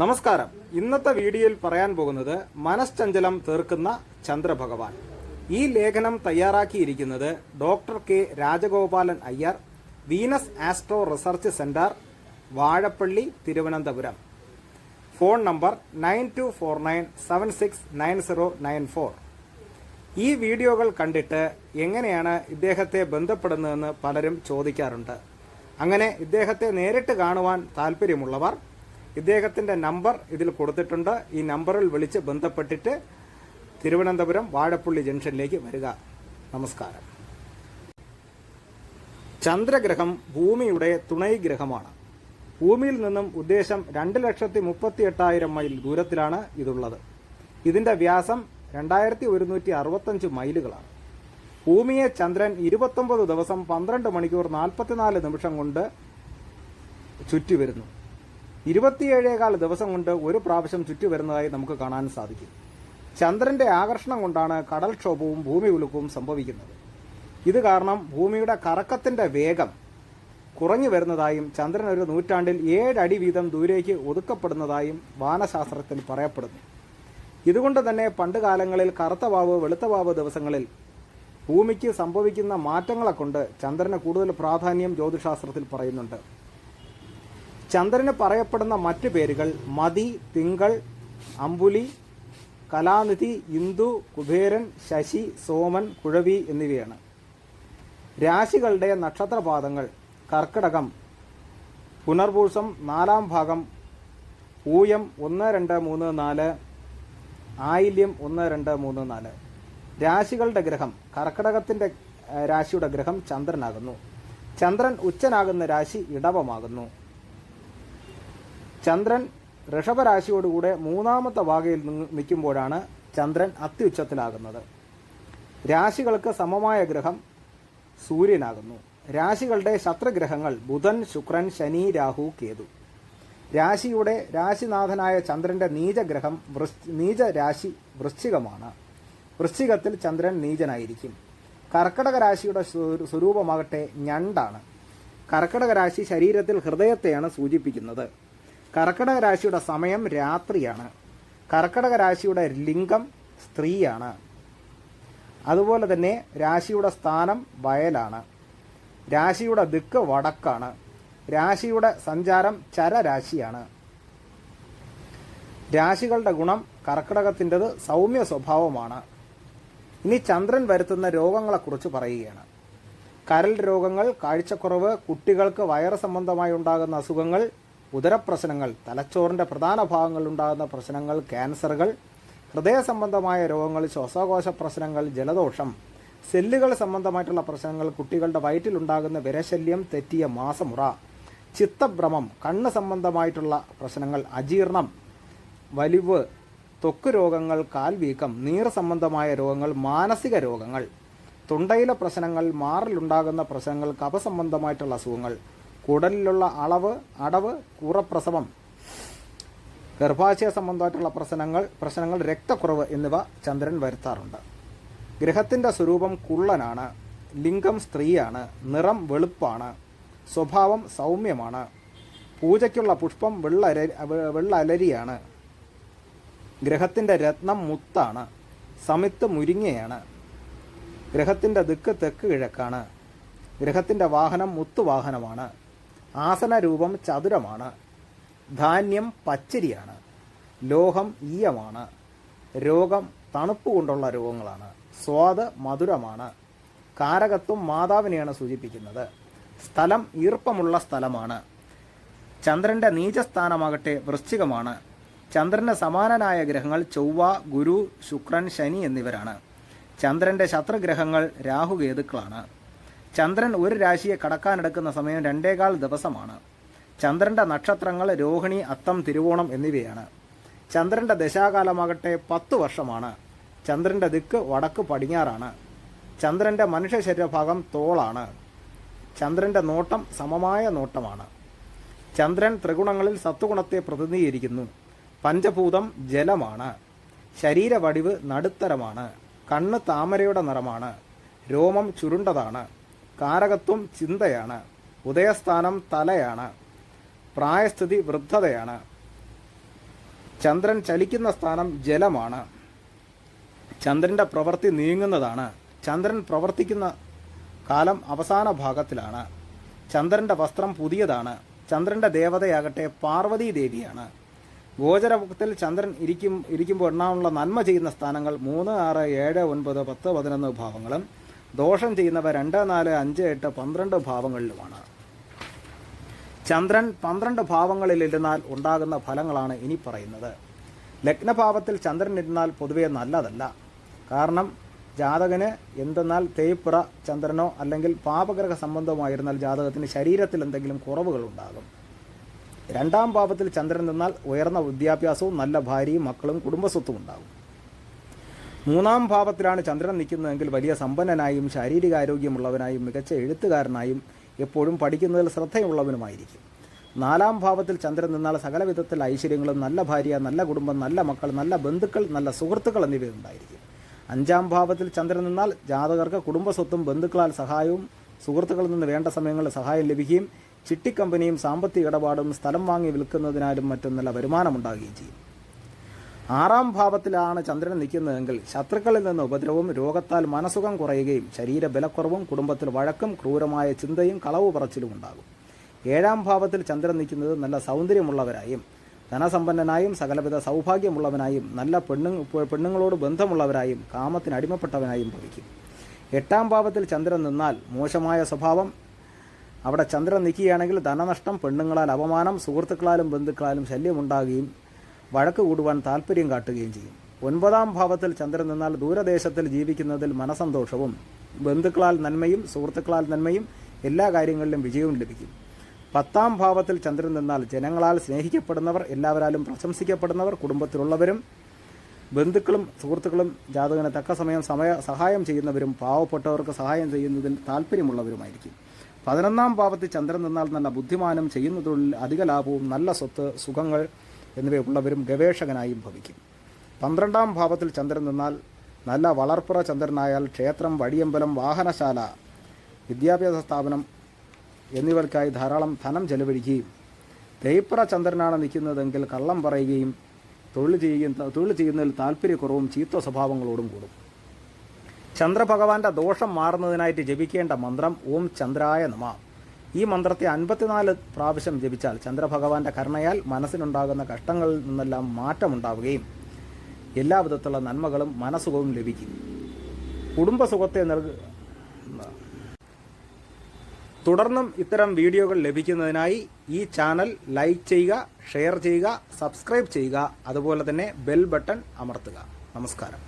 നമസ്കാരം. ഇന്നത്തെ വീഡിയോയിൽ പറയാൻ പോകുന്നത് മനശ്ചഞ്ചലം തീർക്കുന്ന ചന്ദ്രഭഗവാൻ. ഈ ലേഖനം തയ്യാറാക്കിയിരിക്കുന്നത് doctor K Rajagopalan Iyer Venus astro research centre Vazhappally Thiruvananthapuram. Phone number nine two four nine seven six nine zero nine four. ഈ വീഡിയോകൾ കണ്ടിട്ട് എങ്ങനെയാണ് ഇദ്ദേഹത്തെ ബന്ധപ്പെടുന്നതെന്ന് പലരും ചോദിക്കാറുണ്ട്. അങ്ങനെ ഇദ്ദേഹത്തെ നേരിട്ട് കാണുവാൻ താല്പര്യമുള്ളവർ ഇദ്ദേഹത്തിന്റെ നമ്പർ ഇതിൽ കൊടുത്തിട്ടുണ്ട്. ഈ നമ്പറിൽ വിളിച്ച് ബന്ധപ്പെട്ടിട്ട് തിരുവനന്തപുരം വാഴപ്പള്ളി ജംഗ്ഷനിലേക്ക് വരിക. നമസ്കാരം. ചന്ദ്രഗ്രഹം ഭൂമിയുടെ തുണൈ ഗ്രഹമാണ്. ഭൂമിയിൽ നിന്നും ഉദ്ദേശം രണ്ട് ലക്ഷത്തി മുപ്പത്തി എട്ടായിരം മൈൽ ദൂരത്തിലാണ് ഇതുള്ളത്. ഇതിന്റെ വ്യാസം രണ്ടായിരത്തി ഒരുന്നൂറ്റി അറുപത്തഞ്ച് മൈലുകളാണ്. ഭൂമിയെ ചന്ദ്രൻ ഇരുപത്തൊമ്പത് ദിവസം പന്ത്രണ്ട് മണിക്കൂർ നാൽപ്പത്തിനാല് നിമിഷം കൊണ്ട് ചുറ്റി വരുന്നു ഇരുപത്തിയേഴേകാൽ ദിവസം കൊണ്ട് ഒരു പ്രാവശ്യം ചുറ്റി വരുന്നതായി നമുക്ക് കാണാൻ സാധിക്കും. ചന്ദ്രന്റെ ആകർഷണം കൊണ്ടാണ് കടൽക്ഷോഭവും ഭൂമി ഉലുക്കവും സംഭവിക്കുന്നത്. ഇത് കാരണം ഭൂമിയുടെ കറക്കത്തിന്റെ വേഗം കുറഞ്ഞു വരുന്നതായും ചന്ദ്രൻ ഒരു നൂറ്റാണ്ടിൽ ഏഴടി വീതം ദൂരേക്ക് ഒതുക്കപ്പെടുന്നതായും വാനശാസ്ത്രത്തിൽ പറയപ്പെടുന്നു. ഇതുകൊണ്ട് തന്നെ പണ്ട് കാലങ്ങളിൽ കറുത്ത വാവ് വെളുത്ത വാവ് ദിവസങ്ങളിൽ ഭൂമിക്ക് സംഭവിക്കുന്ന മാറ്റങ്ങളെ കൊണ്ട് ചന്ദ്രന് കൂടുതൽ പ്രാധാന്യം ജ്യോതിശാസ്ത്രത്തിൽ പറയുന്നുണ്ട്. ചന്ദ്രന് പറയപ്പെടുന്ന മറ്റു പേരുകൾ മതി തിങ്കൾ അമ്പുലി കലാനിധി ഇന്ദു കുബേരൻ ശശി സോമൻ കുഴവി എന്നിവയാണ്. രാശികളുടെ നക്ഷത്രപാദങ്ങൾ കർക്കിടകം പുനർഭൂഷം നാലാം ഭാഗം പൂയം ഒന്ന് രണ്ട് മൂന്ന് നാല് ആയില്യം ഒന്ന് രണ്ട് മൂന്ന് നാല്. രാശികളുടെ ഗ്രഹം കർക്കിടകത്തിന്റെ രാശിയുടെ ഗ്രഹം ചന്ദ്രനാകുന്നു. ചന്ദ്രൻ ഉച്ചനാകുന്ന രാശി ഇടവമാകുന്നു. ചന്ദ്രൻ ഋഷഭരാശിയോടുകൂടെ മൂന്നാമത്തെ നി- നിൽക്കുമ്പോഴാണ് ചന്ദ്രൻ അത്യുച്ചത്തിലാകുന്നത്. രാശികൾക്ക് സമമായ ഗ്രഹം സൂര്യനാകുന്നു. രാശികളുടെ ശത്രുഗ്രഹങ്ങൾ ബുധൻ ശുക്രൻ ശനി രാഹു കേതു. രാശിയുടെ രാശിനാഥനായ ചന്ദ്രന്റെ നീചഗ്രഹം നീച രാശി വൃശ്ചികമാണ്. വൃശ്ചികത്തിൽ ചന്ദ്രൻ നീചനായിരിക്കും. കർക്കടക രാശിയുടെ സ്വരൂപമാകട്ടെ ഞണ്ടാണ്. കർക്കടക രാശി ശരീരത്തിൽ ഹൃദയത്തെയാണ് സൂചിപ്പിക്കുന്നത്. കർക്കടക രാശിയുടെ സമയം രാത്രിയാണ്. കർക്കടക രാശിയുടെ ലിംഗം സ്ത്രീയാണ്. അതുപോലെ തന്നെ രാശിയുടെ സ്ഥാനം വയലാണ്. രാശിയുടെ ദിക്ക് വടക്കാണ്. രാശിയുടെ സഞ്ചാരം ചരരാശിയാണ്. രാശികളുടെ ഗുണം കർക്കിടകത്തിന്റെത് സൗമ്യ സ്വഭാവമാണ്. ഇനി ചന്ദ്രൻ വരുത്തുന്ന രോഗങ്ങളെക്കുറിച്ച് പറയുകയാണ്. കരൽ രോഗങ്ങൾ കാഴ്ചക്കുറവ് കുട്ടികൾക്ക് വയറ് സംബന്ധമായി ഉണ്ടാകുന്ന അസുഖങ്ങൾ ഉദരപ്രശ്നങ്ങൾ തലച്ചോറിന്റെ പ്രധാന ഭാഗങ്ങളിലുണ്ടാകുന്ന പ്രശ്നങ്ങൾ ക്യാൻസറുകൾ ഹൃദയ സംബന്ധമായ രോഗങ്ങൾ ശ്വാസകോശ പ്രശ്നങ്ങൾ ജലദോഷം സെല്ലുകൾ സംബന്ധമായിട്ടുള്ള പ്രശ്നങ്ങൾ കുട്ടികളുടെ വയറ്റിലുണ്ടാകുന്ന വിരശല്യം തെറ്റിയ മാസമുറ ചിത്തഭ്രമം കണ്ണ് സംബന്ധമായിട്ടുള്ള പ്രശ്നങ്ങൾ അജീർണം വലിവ് തൊക്ക് രോഗങ്ങൾ കാൽവീക്കം നീർ സംബന്ധമായ രോഗങ്ങൾ മാനസിക രോഗങ്ങൾ തൊണ്ടയിലെ പ്രശ്നങ്ങൾ മാറിലുണ്ടാകുന്ന പ്രശ്നങ്ങൾ കഫസംബന്ധമായിട്ടുള്ള അസുഖങ്ങൾ കുടലിലുള്ള അളവ് അടവ് കുറപ്രസവം ഗർഭാശയ സംബന്ധമായിട്ടുള്ള പ്രശ്നങ്ങൾ പ്രശ്നങ്ങൾ രക്തക്കുറവ് എന്നിവ ചന്ദ്രൻ വരുത്താറുണ്ട്. ഗ്രഹത്തിന്റെ സ്വരൂപം കുള്ളനാണ് ലിംഗം സ്ത്രീയാണ് നിറം വെളുപ്പാണ് സ്വഭാവം സൗമ്യമാണ് പൂജയ്ക്കുള്ള പുഷ്പം വെള്ള വെള്ള അലരിയാണ് ഗ്രഹത്തിന്റെ രത്നം മുത്താണ് സമിത്ത് മുരിങ്ങയാണ് ഗ്രഹത്തിന്റെ ദിക്ക് തെക്ക് കിഴക്കാണ് ഗ്രഹത്തിന്റെ വാഹനം മുത്തുവാഹനമാണ് ആസന രൂപം ചതുരമാണ്. ധാന്യം പച്ചരിയാണ്. ലോഹം ഈയമാണ്. രോഗം തണുപ്പ് കൊണ്ടുള്ള രോഗങ്ങളാണ്. സ്വാദ് മധുരമാണ്. കാരകത്വം മാതാവിനെയാണ് സൂചിപ്പിക്കുന്നത്. സ്ഥലം ഈർപ്പമുള്ള സ്ഥലമാണ്. ചന്ദ്രന്റെ നീചസ്ഥാനമാകട്ടെ വൃശ്ചികമാണ്. ചന്ദ്രന് സമാനനായ ഗ്രഹങ്ങൾ ചൊവ്വ ഗുരു ശുക്രൻ ശനി എന്നിവരാണ്. ചന്ദ്രന്റെ ശത്രുഗ്രഹങ്ങൾ രാഹുകേതുക്കളാണ്. ചന്ദ്രൻ ഒരു രാശിയെ കടക്കാനെടുക്കുന്ന സമയം രണ്ടേകാൽ ദിവസമാണ്. ചന്ദ്രന്റെ നക്ഷത്രങ്ങൾ രോഹിണി അത്തം തിരുവോണം എന്നിവയാണ്. ചന്ദ്രന്റെ ദശാകാലമാകട്ടെ പത്ത് വർഷമാണ്. ചന്ദ്രന്റെ ദിക്ക് വടക്ക് പടിഞ്ഞാറാണ്. ചന്ദ്രന്റെ മനുഷ്യ ശരീരഭാഗം തോളാണ്. ചന്ദ്രന്റെ നോട്ടം സമമായ നോട്ടമാണ്. ചന്ദ്രൻ ത്രിഗുണങ്ങളിൽ സത്വഗുണത്തെ പ്രതിനിധീകരിക്കുന്നു. പഞ്ചഭൂതം ജലമാണ്. ശരീരവടിവ് നടുത്തരമാണ്. കണ്ണ് താമരയുടെ നിറമാണ്. രോമം ചുരുണ്ടതാണ്. കാരകത്വം ചിന്തയാണ്. ഉദയസ്ഥാനം തലയാണ്. പ്രായസ്ഥിതി വൃദ്ധതയാണ്. ചന്ദ്രൻ ചലിക്കുന്ന സ്ഥാനം ജലമാണ്. ചന്ദ്രന്റെ പ്രവൃത്തി നീങ്ങുന്നതാണ്. ചന്ദ്രൻ പ്രവർത്തിക്കുന്ന കാലം അവസാന ഭാഗത്തിലാണ്. ചന്ദ്രന്റെ വസ്ത്രം പുതിയതാണ്. ചന്ദ്രന്റെ ദേവതയാകട്ടെ പാർവതീ ദേവിയാണ്. ഗോചരത്തിൽ ചന്ദ്രൻ ഇരിക്കും ഇരിക്കുമ്പോൾ എണ്ണാനുള്ള നന്മ ചെയ്യുന്ന സ്ഥാനങ്ങൾ മൂന്ന് ആറ് ഏഴ് ഒൻപത് പത്ത് പതിനൊന്ന് ഭാവങ്ങളും ദോഷം ചെയ്യുന്നവ രണ്ട് നാല് അഞ്ച് എട്ട് പന്ത്രണ്ട് ഭാവങ്ങളിലുമാണ്. ചന്ദ്രൻ പന്ത്രണ്ട് ഭാവങ്ങളിലിരുന്നാൽ ഉണ്ടാകുന്ന ഫലങ്ങളാണ് ഇനി പറയുന്നത്. ലഗ്നഭാവത്തിൽ ചന്ദ്രൻ ഇരുന്നാൽ പൊതുവെ നല്ലതല്ല. കാരണം ജാതകന് എന്തെന്നാൽ തേയ്പ്പുറ ചന്ദ്രനോ അല്ലെങ്കിൽ പാപഗ്രഹ സംബന്ധമായിരുന്നാൽ ജാതകത്തിന് ശരീരത്തിൽ എന്തെങ്കിലും കുറവുകൾ ഉണ്ടാകും. രണ്ടാം ഭാവത്തിൽ ചന്ദ്രൻ നിന്നാൽ ഉയർന്ന വിദ്യാഭ്യാസവും നല്ല ഭാര്യയും മക്കളും കുടുംബസ്വത്തും ഉണ്ടാകും. മൂന്നാം ഭാവത്തിലാണ് ചന്ദ്രൻ നിൽക്കുന്നതെങ്കിൽ വലിയ സമ്പന്നനായും ശാരീരികാരോഗ്യമുള്ളവനായും മികച്ച എഴുത്തുകാരനായും എപ്പോഴും പഠിക്കുന്നതിൽ ശ്രദ്ധയുള്ളവനുമായിരിക്കും. നാലാം ഭാവത്തിൽ ചന്ദ്രൻ നിന്നാൽ സകല വിധത്തിൽ ഐശ്വര്യങ്ങളും നല്ല ഭാര്യ നല്ല കുടുംബം നല്ല മക്കൾ നല്ല ബന്ധുക്കൾ നല്ല സുഹൃത്തുക്കൾ എന്നിവയുണ്ടായിരിക്കും. അഞ്ചാം ഭാവത്തിൽ ചന്ദ്രൻ നിന്നാൽ ജാതകർക്ക് കുടുംബസ്വത്തും ബന്ധുക്കളാൽ സഹായവും സുഹൃത്തുക്കളിൽ നിന്ന് വേണ്ട സമയങ്ങളിൽ സഹായം ലഭിക്കുകയും ചിട്ടിക്കമ്പനിയും സാമ്പത്തിക ഇടപാടും സ്ഥലം വാങ്ങി വിൽക്കുന്നതിനാലും മറ്റും നല്ല വരുമാനമുണ്ടാകുകയും ചെയ്യും. ആറാം ഭാവത്തിലാണ് ചന്ദ്രൻ നിൽക്കുന്നതെങ്കിൽ ശത്രുക്കളിൽ നിന്ന് ഉപദ്രവവും രോഗത്താൽ മനസുഖം കുറയുകയും ശരീര ബലക്കുറവും കുടുംബത്തിൽ വഴക്കും ക്രൂരമായ ചിന്തയും കളവ് പറച്ചിലും ഉണ്ടാകും. ഏഴാം ഭാവത്തിൽ ചന്ദ്രൻ നിൽക്കുന്നത് നല്ല സൗന്ദര്യമുള്ളവരായും ധനസമ്പന്നനായും സകലവിധ സൗഭാഗ്യമുള്ളവനായും നല്ല പെണ്ണു പെണ്ണുങ്ങളോട് ബന്ധമുള്ളവരായും കാമത്തിന് അടിമപ്പെട്ടവനായും ഭവിക്കും. എട്ടാം ഭാവത്തിൽ ചന്ദ്രൻ നിന്നാൽ മോശമായ സ്വഭാവം അവിടെ ചന്ദ്രൻ നിൽക്കുകയാണെങ്കിൽ ധനനഷ്ടം പെണ്ണുങ്ങളാൽ അപമാനം സുഹൃത്തുക്കളാലും ബന്ധുക്കളാലും ശല്യമുണ്ടാകുകയും വഴക്ക് കൂടുവാൻ താല്പര്യം കാട്ടുകയും ചെയ്യും. ഒൻപതാം ഭാവത്തിൽ ചന്ദ്രൻ നിന്നാൽ ദൂരദേശത്തിൽ ജീവിക്കുന്നതിൽ മനസന്തോഷവും ബന്ധുക്കളാൽ നന്മയും സുഹൃത്തുക്കളാൽ നന്മയും എല്ലാ കാര്യങ്ങളിലും വിജയവും ലഭിക്കും. പത്താം ഭാവത്തിൽ ചന്ദ്രൻ നിന്നാൽ ജനങ്ങളാൽ സ്നേഹിക്കപ്പെടുന്നവർ എല്ലാവരാലും പ്രശംസിക്കപ്പെടുന്നവർ കുടുംബത്തിലുള്ളവരും ബന്ധുക്കളും സുഹൃത്തുക്കളും ജാതകന് തക്ക സമയം സമയ സഹായം ചെയ്യുന്നവരും പാവപ്പെട്ടവർക്ക് സഹായം ചെയ്യുന്നതിൽ താല്പര്യമുള്ളവരുമായിരിക്കും പതിനൊന്നാം ഭാവത്തിൽ ചന്ദ്രൻ നിന്നാൽ നല്ല ബുദ്ധിമാനം ചെയ്യുന്ന തൊഴിൽ അധിക ലാഭവും നല്ല സ്വത്ത് സുഖങ്ങൾ എന്നിവയുള്ളവരും ഗവേഷകനായും ഭവിക്കും. പന്ത്രണ്ടാം ഭാവത്തിൽ ചന്ദ്രൻ നിന്നാൽ നല്ല വളർപ്പുറ ചന്ദ്രനായാൽ ക്ഷേത്രം വഴിയമ്പലം വാഹനശാല വിദ്യാഭ്യാസ സ്ഥാപനം എന്നിവർക്കായി ധാരാളം ധനം ചെലവഴിക്കുകയും തേയ്പ്പറ ചന്ദ്രനാണ് നിൽക്കുന്നതെങ്കിൽ കള്ളം പറയുകയും തൊഴിൽ ചെയ്യുന്ന തൊഴിൽ ചെയ്യുന്നതിൽ താല്പര്യക്കുറവും ചീത്ത സ്വഭാവങ്ങളോടും കൂടും. ചന്ദ്രഭഗവാന്റെ ദോഷം മാറുന്നതിനായിട്ട് ജപിക്കേണ്ട മന്ത്രം ഓം ചന്ദ്രായ നമ. ഈ മന്ത്രത്തെ അൻപത്തിനാല് പ്രാവശ്യം ജപിച്ചാൽ ചന്ദ്രഭഗവാന്റെ കരുണയാൽ മനസ്സിനുണ്ടാകുന്ന കഷ്ടങ്ങളിൽ നിന്നെല്ലാം മാറ്റമുണ്ടാവുകയും എല്ലാവിധത്തിലുള്ള നന്മകളും മനസ്സുഖവും ലഭിക്കും. കുടുംബസുഖത്തെ നൽക തുടർന്നും ഇത്തരം വീഡിയോകൾ ലഭിക്കുന്നതിനായി ഈ ചാനൽ ലൈക്ക് ചെയ്യുക ഷെയർ ചെയ്യുക സബ്സ്ക്രൈബ് ചെയ്യുക അതുപോലെ തന്നെ ബെൽ ബട്ടൺ അമർത്തുക. നമസ്കാരം.